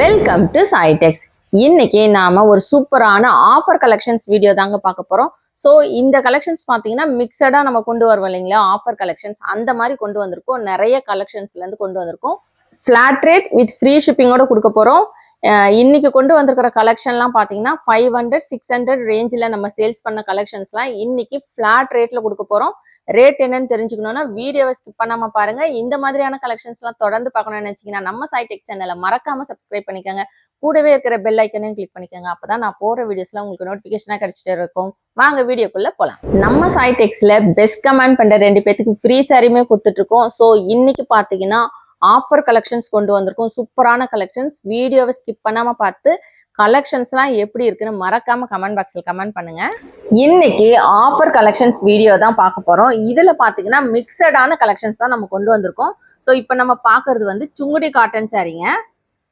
Welcome to சாய்டெக்ஸ் இன்னைக்கு நாம ஒரு சூப்பரான ஆஃபர் கலெக்ஷன்ஸ் வீடியோ தாங்க பார்க்க போறோம். ஸோ இந்த கலெக்ஷன்ஸ் பார்த்தீங்கன்னா மிக்சடா நம்ம கொண்டு வருவோம் இல்லைங்களா? ஆஃபர் கலெக்ஷன்ஸ் அந்த மாதிரி கொண்டு வந்திருக்கோம். நிறைய கலெக்ஷன்ஸ்ல இருந்து கொண்டு வந்திருக்கோம். ஃபிளாட் ரேட் வித் ஃப்ரீ ஷிப்பிங்கோட கொடுக்க போறோம். இன்னைக்கு கொண்டு வந்திருக்கிற கலெக்ஷன்லாம் பார்த்தீங்கன்னா ஃபைவ் ஹண்ட்ரட் சிக்ஸ் ஹண்ட்ரட் ரேஞ்சில் நம்ம சேல்ஸ் பண்ண கலெக்ஷன்ஸ்லாம் இன்னைக்கு ஃபிளாட் ரேட்டில் கொடுக்க போகிறோம் ரேட் என்னன்னு தெரிஞ்சுக்கணும்னா வீடியோவை ஸ்கிப் பண்ணாம பாருங்க. இந்த மாதிரியான கலெக்ஷன்ஸ்லாம் தொடர்ந்து பார்க்கணும்னு நினைச்சீங்கன்னா நம்ம சைடெக் சேனலை மறக்காம சப்ஸ்கிரைப் பண்ணிக்கோங்க. கூடவே இருக்கிற பெல் ஐக்கனையும் கிளிக் பண்ணிக்கோங்க. அப்பதான் நான் போற வீடியோஸ்லாம் உங்களுக்கு நோட்டிபிகேஷனா கிடைச்சிட்டு இருக்கும். வாங்க வீடியோக்குள்ள போலாம். நம்ம சைடெக்ஸ்ல பெஸ்ட் கமெண்ட் பண்ற ரெண்டு பேத்துக்கு ஃப்ரீ சாரியுமே கொடுத்துட்டு இருக்கோம் ஸோ இன்னைக்கு பாத்தீங்கன்னா ஆஃபர் கலெக்ஷன்ஸ் கொண்டு வந்திருக்கோம். சூப்பரான கலெக்ஷன்ஸ் வீடியோவை ஸ்கிப் பண்ணாம பார்த்து கலெக்ஷன்ஸ்லாம் எப்படி இருக்குன்னு மறக்காம கமெண்ட் பாக்ஸில் கமெண்ட் பண்ணுங்க. இன்னைக்கு ஆஃபர் கலெக்ஷன்ஸ் வீடியோ தான் பார்க்க போறோம். இதுல பாத்தீங்கன்னா மிக்சடான கலெக்ஷன்ஸ் தான் நம்ம கொண்டு வந்திருக்கோம். ஸோ இப்போ நம்ம பார்க்கறது வந்து சுங்குடி காட்டன் சாரீங்க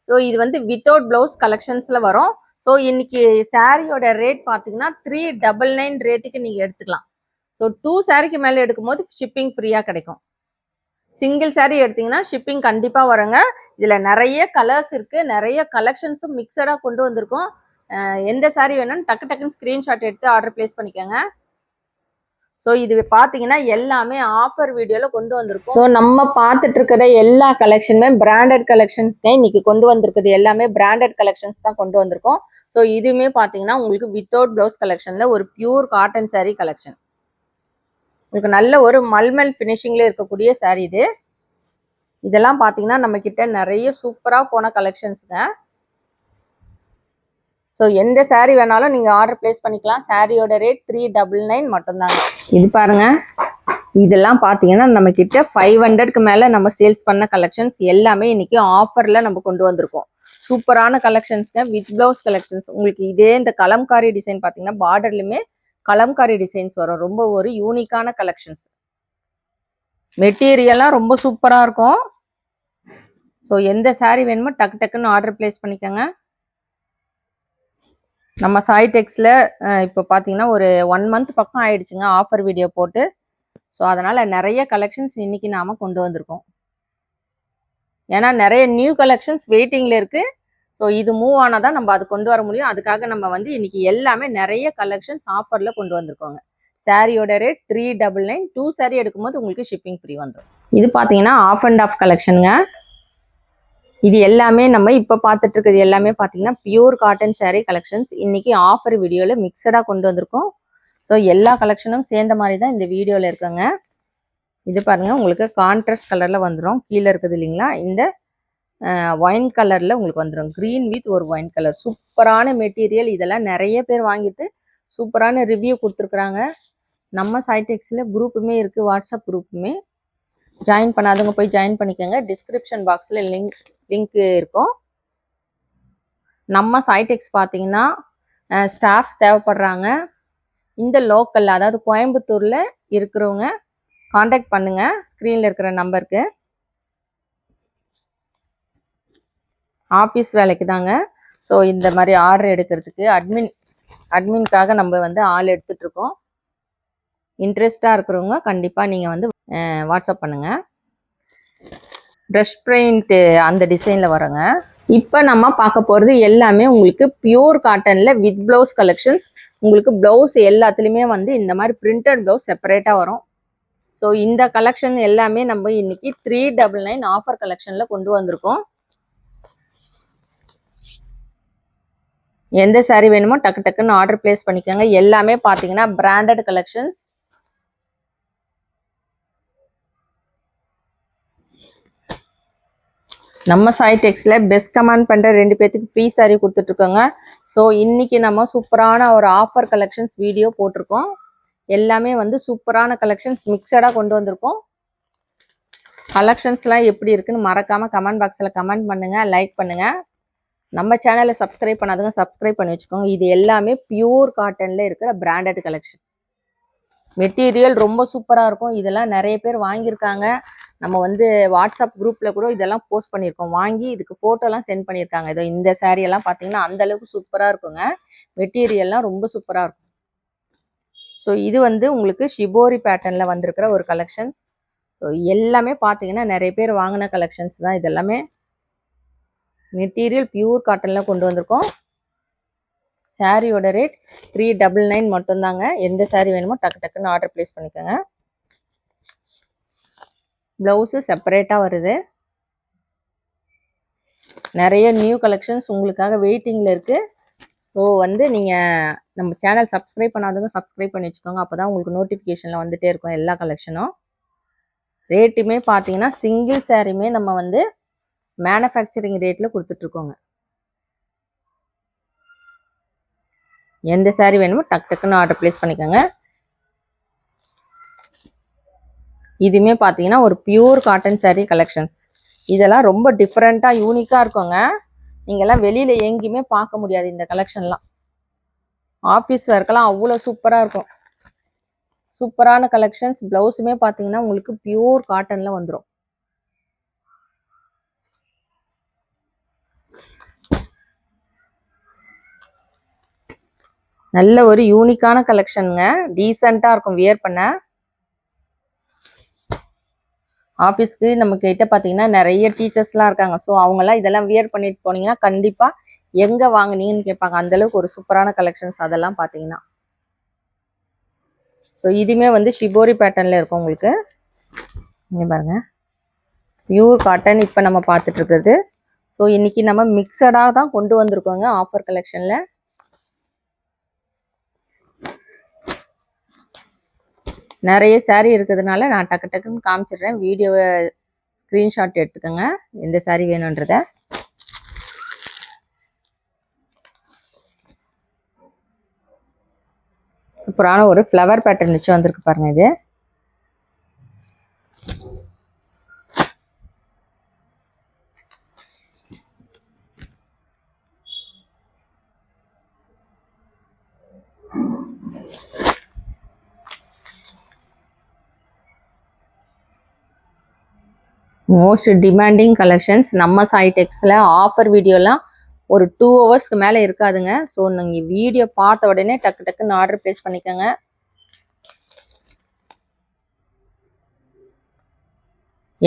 ஸோ இது வந்து வித்தவுட் பிளவுஸ் கலெக்ஷன்ஸ்ல வரும். ஸோ இன்னைக்கு சாரியோட ரேட் பார்த்தீங்கன்னா த்ரீ டபுள் நைன் ரேட்டுக்கு நீங்க எடுத்துக்கலாம். ஸோ டூ சாரிக்கு மேலே எடுக்கும்போது ஷிப்பிங் ஃப்ரீயாக கிடைக்கும். சிங்கிள் saree எடுத்தீங்கன்னா ஷிப்பிங் கண்டிப்பாக வருங்க. இதில் நிறைய கலர்ஸ் இருக்குது நிறைய கலெக்ஷன்ஸும் மிக்சடாக கொண்டு வந்திருக்கோம். எந்த சாரீ வேணும்னு டக்கு டக்குன்னு ஸ்க்ரீன்ஷாட் எடுத்து ஆர்டர் பிளேஸ் பண்ணிக்கோங்க. ஸோ இது பார்த்தீங்கன்னா எல்லாமே ஆஃபர் வீடியோவில் கொண்டு வந்திருக்கும். ஸோ நம்ம பார்த்துட்டு இருக்கிற எல்லா கலெக்ஷனுமே பிராண்டட் கலெக்ஷன்ஸ்னே இன்னைக்கு கொண்டு வந்திருக்குது. எல்லாமே பிராண்டட் கலெக்ஷன்ஸ் தான் கொண்டு வந்திருக்கோம். ஸோ இதுவுமே பார்த்தீங்கன்னா உங்களுக்கு வித்தவுட் ப்ளவுஸ் கலெக்ஷனில் ஒரு பியூர் காட்டன் சாரீ கலெக்ஷன் உங்களுக்கு நல்ல ஒரு மல்மல் ஃபினிஷிங்கில் இருக்கக்கூடிய சாரீ இது. இதெல்லாம் பார்த்தீங்கன்னா நம்மக்கிட்ட நிறைய சூப்பராக போன கலெக்ஷன்ஸுங்க ஸோ எந்த சேரீ வேணாலும் நீங்கள் ஆர்டர் பிளேஸ் பண்ணிக்கலாம். சாரியோட ரேட் த்ரீ டபுள் நைன் மட்டும்தாங்க. இது பாருங்க. இதெல்லாம் பார்த்தீங்கன்னா நம்ம கிட்ட ஃபைவ் ஹண்ட்ரட்க்கு மேலே நம்ம சேல்ஸ் பண்ண கலெக்ஷன்ஸ் எல்லாமே இன்னைக்கு ஆஃபரில் நம்ம கொண்டு வந்திருக்கோம். சூப்பரான கலெக்ஷன்ஸ்ங்க வித் பிளவுஸ் கலெக்ஷன்ஸ் உங்களுக்கு இதே இந்த கலம்காரி டிசைன் பார்த்தீங்கன்னா பார்டர்லையுமே கலம்காரி டிசைன்ஸ் வரும். ரொம்ப ஒரு யூனிக்கான கலெக்ஷன்ஸ் மெட்டீரியல்லாம் ரொம்ப சூப்பராக இருக்கும். ஸோ எந்த சாரீ வேணுமோ டக்கு டக்குன்னு ஆர்டர் பிளேஸ் பண்ணிக்கோங்க. நம்ம சாய்டெக்ஸில் இப்போ பார்த்தீங்கன்னா ஒரு ஒன் மந்த் பக்கம் ஆயிடுச்சுங்க ஆஃபர் வீடியோ போட்டு. ஸோ அதனால் நிறைய கலெக்ஷன்ஸ் இன்னைக்கு நாம் கொண்டு வந்திருக்கோம். ஏன்னா நிறைய நியூ கலெக்ஷன்ஸ் வெயிட்டிங்கில் இருக்குது ஸோ இது மூவ் ஆனால் தான் நம்ம அது கொண்டு வர முடியும். அதுக்காக நம்ம வந்து இன்றைக்கி எல்லாமே நிறைய கலெக்ஷன்ஸ் ஆஃபரில் கொண்டு வந்திருக்கோங்க. சாரியோட rate three double nine two saree எடுக்கும்போது உங்களுக்கு ஷிப்பிங் ஃப்ரீ வந்துடும் இது பார்த்தீங்கன்னா ஆஃப் அண்ட் ஆஃப் கலெக்ஷனுங்க இது எல்லாமே நம்ம இப்போ பார்த்துட்டு இருக்கிறது எல்லாமே பார்த்தீங்கன்னா பியூர் காட்டன் சாரீ கலெக்ஷன்ஸ் இன்னைக்கு ஆஃபர் வீடியோவில் மிக்சடாக கொண்டு வந்திருக்கோம். ஸோ எல்லா கலெக்ஷனும் சேர்ந்த மாதிரி தான் இந்த வீடியோவில் இருக்குங்க. இது பாருங்க உங்களுக்கு கான்ட்ராஸ்ட் கலரில் வந்துடும் கீழே இருக்குது இல்லைங்களா? இந்த ஒயின் கலரில் உங்களுக்கு வந்துடும் க்ரீன் வித் ஒரு ஒயின் கலர் சூப்பரான மெட்டீரியல் இதெல்லாம் நிறைய பேர் வாங்கிட்டு சூப்பரான ரிவ்யூ கொடுத்துருக்குறாங்க. நம்ம சைடெக்ஸில் குரூப்புமே இருக்குது வாட்ஸ்அப் குரூப்புமே. ஜாயின் பண்ணாதவங்க போய் ஜாயின் பண்ணிக்கோங்க. டிஸ்கிரிப்ஷன் பாக்ஸில் லிங்க் லிங்க் இருக்கும். நம்ம சைடெக்ஸ் பார்த்தீங்கன்னா ஸ்டாஃப் தேவைப்படுறாங்க. இந்த லோக்கலில் அதாவது கோயம்புத்தூரில் இருக்கிறவங்க காண்டாக்ட் பண்ணுங்கள் ஸ்க்ரீனில் இருக்கிற நம்பருக்கு ஆஃபீஸ் வேலைக்கு தாங்க. ஸோ இந்த மாதிரி ஆர்டர் எடுக்கிறதுக்கு அட்மின் அட்மின்காக நம்ம வந்து ஆள் எடுத்துகிட்ருக்கோம் இன்ட்ரெஸ்டாக இருக்கிறவங்க கண்டிப்பாக நீங்கள் வந்து வாட்ஸ்அப் பண்ணுங்க. ப்ரஷ் பெயிண்ட்டு அந்த டிசைனில் வரோங்க இப்போ நம்ம பார்க்க போகிறது எல்லாமே உங்களுக்கு பியூர் காட்டனில் வித் ப்ளவுஸ் கலெக்ஷன்ஸ் உங்களுக்கு ப்ளவுஸ் எல்லாத்துலேயுமே வந்து இந்த மாதிரி பிரிண்டட் ப்ளவுஸ் செப்பரேட்டாக வரும். ஸோ இந்த கலெக்ஷன் எல்லாமே நம்ம இன்னைக்கு த்ரீ டபுள் நைன் ஆஃபர் கலெக்ஷனில் கொண்டு வந்திருக்கோம். எந்த சாரீ வேணுமோ டக்கு டக்குன்னு ஆர்டர் பிளேஸ் பண்ணிக்கோங்க. எல்லாமே பார்த்தீங்கன்னா பிராண்டட் கலெக்ஷன்ஸ் நம்ம சாய்டெக்ஸில் பெஸ்ட் கமெண்ட் பண்ணுற ரெண்டு பேர்த்துக்கு ஃப்ரீ சாரீ கொடுத்துட்ருக்கோங்க. ஸோ இன்றைக்கி நம்ம சூப்பரான ஒரு ஆஃபர் கலெக்ஷன்ஸ் வீடியோ போட்டிருக்கோம். எல்லாமே வந்து சூப்பரான கலெக்ஷன்ஸ் மிக்சடாக கொண்டு வந்திருக்கோம். கலெக்ஷன்ஸ்லாம் எப்படி இருக்குன்னு மறக்காமல் கமெண்ட் பாக்ஸில் கமெண்ட் பண்ணுங்கள் லைக் பண்ணுங்கள் நம்ம சேனலை சப்ஸ்கிரைப் பண்ணாதுங்க சப்ஸ்கிரைப் பண்ணி வச்சுக்கோங்க. இது எல்லாமே பியூர் காட்டனில் இருக்கிற பிராண்டட் கலெக்ஷன் மெட்டீரியல் ரொம்ப சூப்பராக இருக்கும். இதெல்லாம் நிறைய பேர் வாங்கியிருக்காங்க. நம்ம வந்து வாட்ஸ்அப் குரூப்பில் கூட இதெல்லாம் போஸ்ட் பண்ணியிருக்கோம். வாங்கி இதுக்கு ஃபோட்டோலாம் சென்ட் பண்ணியிருக்காங்க. இதோ இந்த சேரீயெல்லாம் பார்த்தீங்கன்னா அந்த அளவுக்கு சூப்பராக இருக்குங்க. மெட்டீரியல்லாம் ரொம்ப சூப்பராக இருக்கும். ஸோ இது வந்து உங்களுக்கு ஷிபோரி பேட்டர்னில் வந்திருக்கிற ஒரு கலெக்ஷன்ஸ் ஸோ எல்லாமே பார்த்தீங்கன்னா நிறைய பேர் வாங்கின கலெக்ஷன்ஸ் தான். இதெல்லாமே மெட்டீரியல் பியூர் காட்டனில் கொண்டு வந்திருக்கோம். சாரியோட ரேட் த்ரீ டபுள் நைன் மட்டும்தாங்க. எந்த சாரீ வேணுமோ டக்கு டக்குன்னு ஆர்டர் ப்ளேஸ் பண்ணிக்கோங்க. ப்ளவுஸு செப்பரேட்டாக வருது. நிறைய நியூ கலெக்ஷன்ஸ் உங்களுக்காக வெயிட்டிங்கில் இருக்குது ஸோ வந்து நீங்கள் நம்ம சேனல் சப்ஸ்கிரைப் பண்ணாதவங்க சப்ஸ்கிரைப் பண்ணி வச்சுக்கோங்க. அப்போ தான் உங்களுக்கு நோட்டிஃபிகேஷனில் வந்துகிட்டே இருக்கும் எல்லா கலெக்ஷனும். ரேட்டுமே பார்த்தீங்கன்னா சிங்கிள் சாரியுமே நம்ம வந்து மேனுஃபேக்சரிங் ரேட்டில் கொடுத்துட்ருக்கோங்க. எந்த சாரீ வேணுமோ டக் டக்குன்னு ஆர்டர் ப்ளேஸ் பண்ணிக்கோங்க. இதுவுமே பார்த்தீங்கன்னா ஒரு பியூர் காட்டன் சாரீ கலெக்ஷன்ஸ் இதெல்லாம் ரொம்ப டிஃப்ரெண்ட்டாக யூனிக்காக இருக்குங்க. நீங்கள்லாம் வெளியில் எங்கேயுமே பார்க்க முடியாது இந்த கலெக்ஷன்லாம் ஆஃபீஸ் ஒர்க்கெல்லாம் அவ்வளோ சூப்பராக இருக்கும். சூப்பரான கலெக்ஷன்ஸ் ப்ளவுஸுமே பார்த்தீங்கன்னா உங்களுக்கு பியூர் காட்டனில் வந்துடும் நல்ல ஒரு யூனிக்கான கலெக்ஷனுங்க டீசெண்டாக இருக்கும் வியர் பண்ண. ஆஃபீஸ்க்கு நம்ம கிட்ட பார்த்தீங்கன்னா நிறைய டீச்சர்ஸ்லாம் இருக்காங்க. ஸோ அவங்கெல்லாம் இதெல்லாம் வியர் பண்ணிட்டு போனீங்கன்னா கண்டிப்பாக எங்கே வாங்குனீங்கன்னு கேட்பாங்க. அந்தளவுக்கு ஒரு சூப்பரான கலெக்ஷன்ஸ் அதெல்லாம் பார்த்தீங்கன்னா ஸோ இதுவுமே வந்து ஷிபோரி பேட்டர்னில் இருக்கும் உங்களுக்கு. இங்கே பாருங்க. பியூர் காட்டன் இப்போ நம்ம பார்த்துட்டு இருக்கிறது. ஸோ இன்னைக்கு நம்ம மிக்சடாக தான் கொண்டு வந்திருக்கோங்க ஆஃபர் கலெக்ஷனில் நிறைய சாரீ இருக்கிறதுனால நான் டக்கு டக்குன்னு காமிச்சிடுறேன். வீடியோவை ஸ்க்ரீன்ஷாட் எடுத்துக்கோங்க. எந்த சாரீ வேணுன்றத. சூப்பரான ஒரு ஃப்ளவர் பேட்டர்ன் வச்சு வந்திருக்கு பாருங்கள் இது. மோஸ்ட் டிமாண்டிங் கலெக்ஷன்ஸ் நம்ம சாய்டெக்ஸில் ஆஃபர் வீடியோலாம் ஒரு டூ ஹவர்ஸ்க்கு மேலே இருக்காதுங்க. ஸோ நீங்கள் வீடியோ பார்த்த உடனே டக்கு டக்குன்னு ஆர்டர் ப்ளேஸ் பண்ணிக்கோங்க.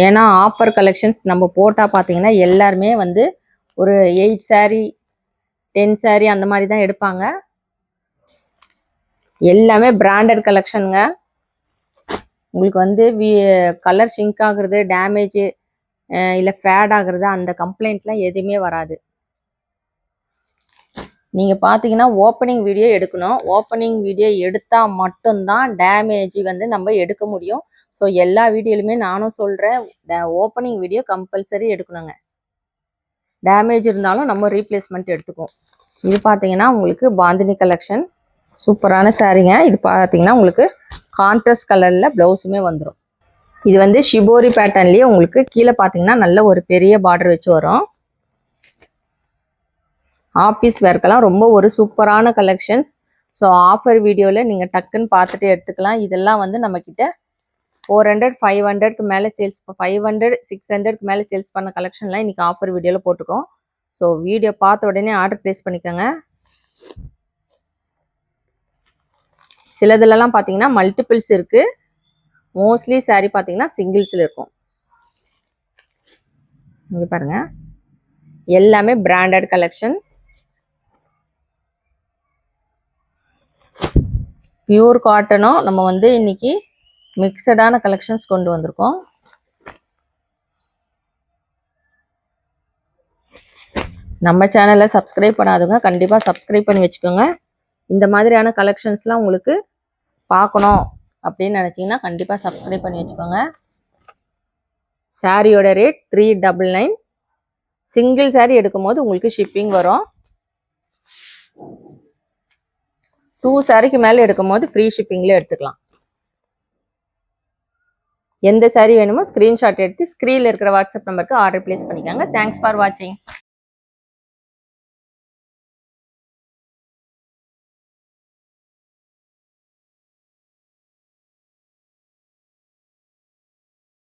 ஏன்னா ஆஃபர் கலெக்ஷன்ஸ் நம்ம போட்டால் பார்த்தீங்கன்னா எல்லாருமே வந்து ஒரு எயிட் சாரீ டென் சாரீ அந்த மாதிரி தான் எடுப்பாங்க. எல்லாமே பிராண்டட் கலெக்ஷனுங்க உங்களுக்கு வந்து வி கலர் ஷிங்க் ஆகுறது டேமேஜு இல்லை ஃபேட் ஆகுறது அந்த கம்ப்ளைண்ட்லாம் எதுவுமே வராது. நீங்கள் பார்த்தீங்கன்னா ஓப்பனிங் வீடியோ எடுக்கணும். ஓப்பனிங் வீடியோ எடுத்தால் மட்டும்தான் டேமேஜ் வந்து நம்ம எடுக்க முடியும். ஸோ எல்லா வீடியோலுமே நானும் சொல்கிறேன் ஓப்பனிங் வீடியோ கம்பல்சரி எடுக்கணுங்க. டேமேஜ் இருந்தாலும் நம்ம ரீப்ளேஸ்மெண்ட் எடுத்துக்குவோம். இது பார்த்தீங்கன்னா உங்களுக்கு பாந்தினி கலெக்ஷன் சூப்பரான சாரீங்க இது பார்த்தீங்கன்னா உங்களுக்கு கான்ட்ராஸ்ட் கலரில் ப்ளவுஸுமே வந்துடும் இது வந்து ஷிபோரி பேட்டர்ன்லேயே உங்களுக்கு கீழே பார்த்தீங்கன்னா நல்ல ஒரு பெரிய பார்டர் வச்சு வரும். ஆஃபீஸ் வேர்க்கெல்லாம் ரொம்ப ஒரு சூப்பரான கலெக்ஷன்ஸ் ஸோ ஆஃபர் வீடியோவில் நீங்கள் டக்குன்னு பார்த்துட்டு எடுத்துக்கலாம். இதெல்லாம் வந்து நம்மக்கிட்ட ஃபோர் ஹண்ட்ரட் ஃபைவ் ஹண்ட்ரட்க்கு மேலே சேல்ஸ் ஃபைவ் ஹண்ட்ரட் சிக்ஸ் ஹண்ட்ரட்க்கு மேலே சேல்ஸ் பண்ண கலெக்ஷன்லாம் இன்றைக்கி ஆஃபர் வீடியோவில் போட்டுக்கோம் ஸோ வீடியோ பார்த்த உடனே ஆர்டர் ப்ளேஸ் பண்ணிக்கோங்க. சிலதுலலாம் பார்த்தீங்கன்னா மல்டிபிள்ஸ் இருக்குது மோஸ்ட்லி சாரீ பார்த்தீங்கன்னா சிங்கிள்ஸில் இருக்கும். இங்கே பாருங்க. எல்லாமே பிராண்டட் கலெக்ஷன் பியூர் காட்டனும் நம்ம வந்து இன்னைக்கு மிக்சடான கலெக்ஷன்ஸ் கொண்டு வந்திருக்கோம். நம்ம சேனலை சப்ஸ்கிரைப் பண்ணாதவங்க கண்டிப்பாக சப்ஸ்கிரைப் பண்ணி வச்சுக்கோங்க. இந்த மாதிரியான கலெக்ஷன்ஸ்லாம் உங்களுக்கு பார்க்கணும் அப்படின்னு நினச்சிங்கன்னா கண்டிப்பாக சப்ஸ்கிரைப் பண்ணி வச்சுக்கோங்க. சாரியோட rate three double nine single saree எடுக்கும்போது உங்களுக்கு ஷிப்பிங் வரும். டூ சாரிக்கு மேலே எடுக்கும்போது ஃப்ரீ ஷிப்பிங்கில் எடுத்துக்கலாம். எந்த சாரீ வேணுமோ ஸ்க்ரீன்ஷாட் எடுத்து ஸ்க்ரீனில் இருக்கிற வாட்ஸ்அப் நம்பருக்கு ஆர்டர் ப்ளேஸ் பண்ணிக்கோங்க. தேங்க்ஸ் ஃபார் வாட்சிங்